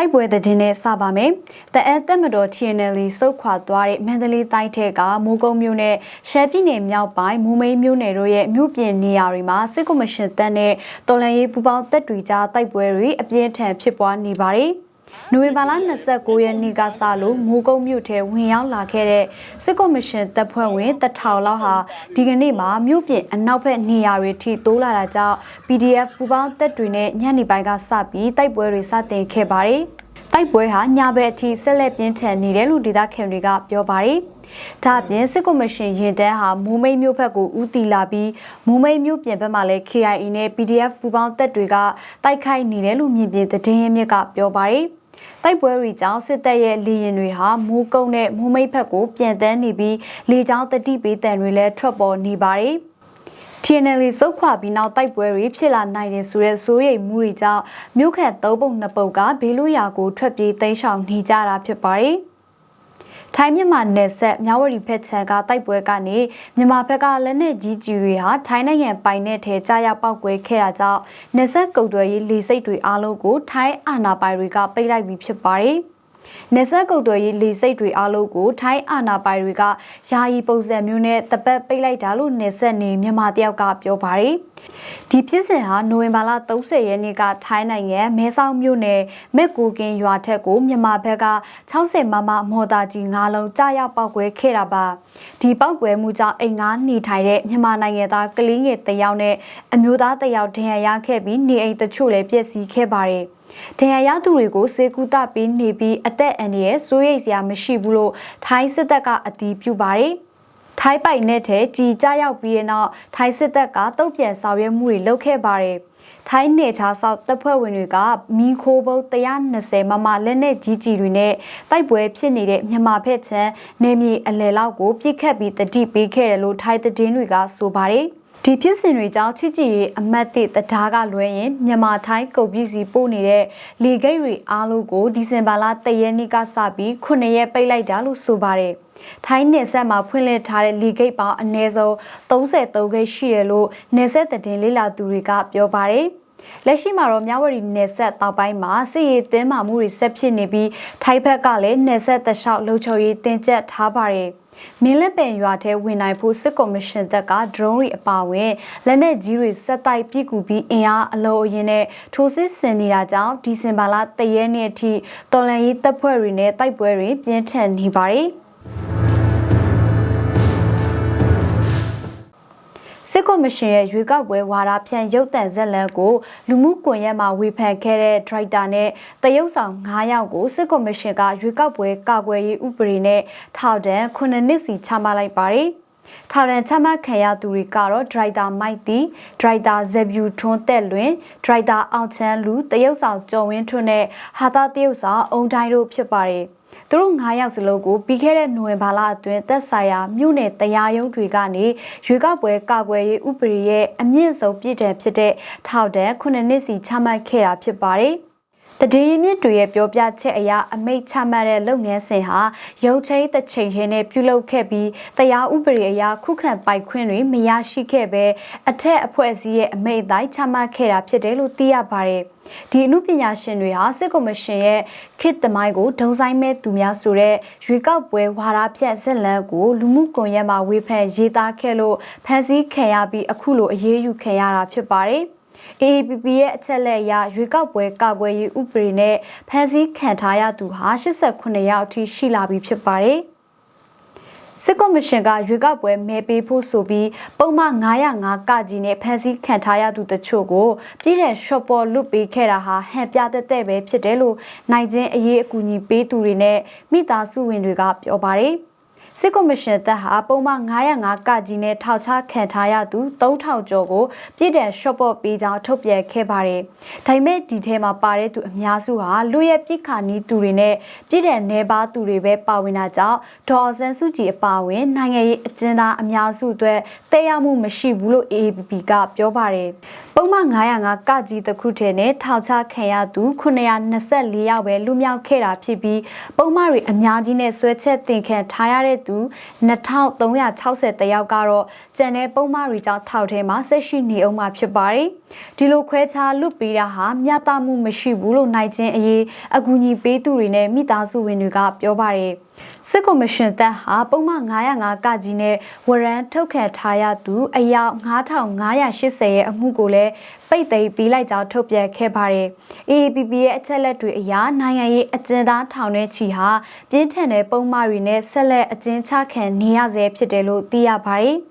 တိုက်ပွဲသတင်းနဲ့စပါမယ်။တအဲတက်မတော် TNL စုတ်ခွာသွားတဲ့မန္တလေးတိုင်းထက်ကမိုးကုံမြို့နဲ့ရှမ်းပြည်နယ်မြောက်ပိုင်းမူမိန်မြို့နယ်တို့ရဲ့မြို့ပြင်နေရာတွေမှာစစ်ကော်မရှင်တပ်နဲ့တော်လှန်ရေးပူးပေါင်းတပ်တွေကြားတိုက်ပွဲတွေအပြင်းထန်ဖြစ်ပွားနေပါတယ်။ နိုဝင်ဘာလ29ရက်နေ့ကစလို့မိုးကုံမြို့ထဲဝင်ရောက်လာခဲ့တဲ့စစ်ကော်မရှင်တပ်ဖွဲ့ဝင်တထောင်လောက်ဟာဒီကနေ့မှာမြို့ပြင်အနောက်ဘက်နေရာတွေထိတိုးလာတာကြောင့် PDF ပူပေါင်းတပ်တွေနဲ့ညနေပိုင်းကစပြီးတိုက်ပွဲတွေစတင်ခဲ့ပါတယ်။တိုက်ပွဲဟာညဘက်အထိဆက်လက်ပြင်းထန်နေတယ်လို့ဒေသခံတွေကပြောပါတယ်။ဒါ့အပြင်စစ်ကော်မရှင်ရင်တန်းဟာမူမိတ်မြို့ဘက်ကိုဦးတည်လာပြီးမူမိတ်မြို့ပြင်ဘက်မှာလည်း KIA နဲ့ PDF ပူပေါင်းတပ်တွေကတိုက်ခိုက်နေတယ်လို့မြင်ပြင်သတင်းရင်းမြစ်ကပြောပါတယ်။ တိုက်ပွဲတွေကြောင့်စစ်တပ်ရဲ့လေရင်တွေဟာမိုးကုန်းနဲ့မိုးမိတ်ဘက်ကိုပြန်တန်းနေပြီးလေကြောင်းတတိပေးတံတွေလည်းထွက်ပေါ်နေပါတယ်။ TNL စုတ်ခွာပြီးနောက်တိုက်ပွဲတွေဖြစ်လာနိုင်တယ်ဆိုတဲ့စိုးရိမ်မှုတွေကြောင့်မြို့ခက်သုံးပုံနှစ်ပုတ်ကဘေးလွရာကိုထွက်ပြေးတိမ်းရှောင်နေကြတာဖြစ်ပါတယ်။ ထိုင်းမြန်မာနယ်ဆက်မြဝတီဖက်ချန်ကတိုက်ပွဲကနေမြန်မာဘက်ကလက်နက်ကြီးကြီးတွေဟာထိုင်းနိုင်ငံပိုင်တဲ့ထဲကြားရောက်ပောက်ကွဲခဲ့တာကြောင့်နယ်ဆက်ကုတ်သွယ်ရေးလေစိတ်တွေအားလုံးကိုထိုင်းအာဏာပိုင်တွေကပိတ်လိုက်ပြီးဖြစ်ပါတယ်။ နေဆက်ကုတ်တော်ရေးလေစိတ်တွေအားလုံးကိုထိုင်းအာဏာပိုင်တွေကယာယီပုံစံမျိုးနဲ့တပတ်ပိတ်လိုက်တာလို့နေဆက်နေမြန်မာတယောက်ကပြောပါတယ်ဒီဖြစ်စဉ်ဟာနိုဝင်ဘာလ30ရက်နေ့ကထိုင်းနိုင်ငံမဲဆောက်မြို့နယ်မက်ကိုကင်းရွာထက်ကိုမြန်မာဘက်က60မမမော်တာကြီး၅လုံးကြားရောက်ပောက်ကွဲခဲ့တာပါဒီပောက်ကွဲမှုကြောင့်အိမ်ငါးနေထိုင်တဲ့မြန်မာနိုင်ငံသားကလေးငယ်တယောက်နဲ့အမျိုးသားတယောက်ဒဏ်ရာရခဲ့ပြီးနေအိမ်တချို့လည်းပျက်စီးခဲ့ပါတယ် ဒဏ်ရာရသူတွေကိုစေကူတပေးနေပြီးအသက်အန္တရာယ်စိုးရိမ်စရာမရှိဘူးလို့ထိုင်းစစ်တပ်ကအတည်ပြုပါတယ်။ထိုင်းပိုင်နဲ့ထဲကြီးကြရောက်ပြီးတဲ့နောက်ထိုင်းစစ်တပ်ကတုတ်ပြန်ဆောင်ရွက်မှုတွေလုပ်ခဲ့ပါတယ်။ထိုင်းနေချာဆောက်တပ်ဖွဲ့ဝင်တွေကမီခိုးဘုတ်120မမလက်နဲ့ကြီးကြီးတွေနဲ့တိုက်ပွဲဖြစ်နေတဲ့မြန်မာဖက်ချမ်းနေမြေအလယ်လောက်ကိုပြစ်ခတ်ပြီးတတိပေးခဲ့တယ်လို့ထိုင်းသတင်းတွေကဆိုပါတယ်။ ဒီဖြစ်စဉ်တွေကြောင့်ချစ်ကြည်ရေးအမတ်တိတရားကလွဲရင်မြန်မာထိုင်းကုန်ပြည်စီပို့နေတဲ့လေဂိတ်တွေအားလုံးကိုဒီဇင်ဘာလ3ရက်နေ့ကစပြီး9ရက်ပိတ်လိုက်တာလို့ဆိုပါတယ်။ထိုင်းနယ်ဆက်မှာဖွင့်လှစ်ထားတဲ့လေဂိတ်ပေါင်းအနည်းဆုံး33ဂိတ်ရှိတယ်လို့နယ်ဆက်သတင်းလေးလာသူတွေကပြောပါတယ်။လက်ရှိမှာတော့မြဝတီနယ်ဆက်တောက်ပိုင်းမှာစစ်ရေးတင်းမာမှုတွေဆက်ဖြစ်နေပြီးထိုင်းဘက်ကလည်းနယ်ဆက်တလျှောက်လှုပ်ချော်ရေးတင်ကျပ်ထားပါတယ်။ မင်းလက်ပင်ရွာထဲဝင်နိုင်ဖို့စစ်ကော်မရှင်တပ်က drone တွေအပါအဝင်လက်နက်ကြီးတွေဆက်တိုက်ပစ်ကူပြီးအင်အားအလုံးအရင်နဲ့ထိုးစစ်ဆင်နေတာကြောင့်ဒီဇင်ဘာလ3ရက်နေ့အထိတော်လန်ရေးတပ်ဖွဲ့တွေနဲ့တိုက်ပွဲတွေပြင်းထန်နေပါတယ်။ ကော်မရှင်ရဲ့ရွေးကောက်ပွဲဝါဒဖြန့်ရုပ်သံဇက်လန်ကိုလူမှုကွန်ရက်မှာဝေဖန်ခဲ့တဲ့ဒရိုက်တာနဲ့တရုတ်ဆောင်9ယောက်ကိုစစ်ကော်မရှင်ကရွေးကောက်ပွဲကာကွယ်ရေးဥပဒေနဲ့ထောက်ဒဏ်9နှစ်စီချမှတ်လိုက်ပါတယ်။ထောင်ရန်ချမှတ်ခံရသူတွေကတော့ဒရိုက်တာမိုက်တီဒရိုက်တာဇက်ဗျူထွန်းတက်လွင်ဒရိုက်တာအောင်ချမ်းလူတရုတ်ဆောင်ကျော်ဝင်းထွန်းနဲ့ဟာတာတရုတ်ဆောင်အုံတိုင်းတို့ဖြစ်ပါတယ်။ သူတို့9ယောက်စလုံးကိုပြီးခဲ့တဲ့နိုဝင်ဘာလအတွင်းသက်ဆိုင်ရာမြို့နယ်တရားရုံးတွေကနေရွေးကောက်ပွဲကာကွယ်ရေးဥပဒေရဲ့အမြင့်ဆုံးပြည်တံဖြစ်တဲ့ထောက်ဒဏ်9နှစ်စီချမှတ်ခဲ့တာဖြစ်ပါတယ်။ တည်ရင်းမြစ်တွေရဲ့ပြောပြချက်အရအမိတ်ချမှတ်တဲ့လုပ်ငန်းစဉ်ဟာရုပ်ချိတ်တစ်ချိန်ထဲနဲ့ပြုလုပ်ခဲ့ပြီးတရားဥပဒေအရခုခံပိုက်ခွင့်တွေမရရှိခဲ့ပဲအထက်အဖွဲ့အစည်းရဲ့အမိတ်အတိုင်းချမှတ်ခဲ့တာဖြစ်တယ်လို့သိရပါတယ်။ဒီအမှုပညာရှင်တွေဟာစစ်ကော်မရှင်ရဲ့ခေတ်သမိုင်းကိုဒုံဆိုင်မဲ့သူများဆိုတဲ့ရွေကောက်ပွဲဝါဒဖြန့်ဇက်လန်ကိုလူမှုကွန်ရက်မှာဝေဖန်ရေးသားခဲ့လို့ဖန်ဆီးခံရပြီးအခုလိုအရေးယူခံရတာဖြစ်ပါတယ်။ AAPP ရဲ့အချက်လက်အရရွေကောက်ပွဲကာကွယ်ရေးဥပဒေနဲ့ဖန်ဆီးခံထားရသူဟာ89ယောက်အထိရှိလာပြီဖြစ်ပါတယ်။စစ်ကော်မရှင်ကရွေးကောက်ပွဲမဲပေးဖို့ဆိုပြီးပုံမှန်905ကကြီးနဲ့ဖန်ဆီးခံထားရသူတချို့ကိုပြည်တဲ့ရှော့ပေါ်လွတ်ပေးခဲ့တာဟာဟန်ပြတဲ့တဲ့ပဲဖြစ်တယ်လို့နိုင်ချင်းအရေးအကူအညီပေးသူတွေနဲ့မိသားစုဝင်တွေကပြောပါတယ်။ စစ်ကော်မရှင်တပ်ဟာပုံမှန်905ကကြီးနဲ့ထောက်ချခံထားရသူ3000ကျော်ကိုပြည်တယ်ရှော့ပေါ့ပေးကြောင်းထုတ်ပြန်ခဲ့ပါတယ်။ဒါပေမဲ့ဒီထဲမှာပါတဲ့သူအများစုဟာလူရဲ့ပြစ်ခါနီးသူတွေနဲ့ပြည်တယ်နေပါသူတွေပဲပါဝင်တာကြောင့်ဒေါ်စန်းစုကြည်အပါဝင် နိုင်ငံရေးအကျဉ်းသားအများစုအတွက်တည်ရမှုမရှိဘူးလို့ AAPP ကပြောပါတယ်။ပုံမှန်905ကကြီးတစ်ခုထဲနဲ့ထောက်ချခံရသူ924ယောက်ပဲလူမြောက်ခဲ့တာဖြစ်ပြီးပုံမှန်တွေအများကြီးနဲ့ဆွဲချက်တင်ခံထားရတဲ့သူ2360တယောက်ကတော့ကြံတဲ့ပုံမှားတွေကြောင့်ထောက်ထဲမှာဆက်ရှိနေအောင်မှာဖြစ်ပါတယ်ဒီလိုခွဲခြားလွတ်ပေးတာဟာမျှတမှုမရှိဘူးလို့နိုင်ချင်းအရေးအကူအညီပေးသူတွေနဲ့မိသားစုဝင်တွေကပြောပါတယ် စစ်ကော်မရှင်တပ်ဟာပုံမှန်905ကကြီးနဲ့ဝရန်ထုတ်ခံထားရသူအယောက်9580ရဲ့အမှုကိုလည်းပိတ်သိမ်းပြီးလိုက်ကြောင်းထုတ်ပြန်ခဲ့ပါတယ်။ AAPP ရဲ့အချက်လက်တွေအရနိုင်ငံရေးအကျဉ်းသားထောင်ထဲချီဟာပြင်းထန်တဲ့ပုံမှားတွေနဲ့ဆက်လက်အကျဉ်းချခံနေရဆဲဖြစ်တယ်လို့သိရပါတယ်။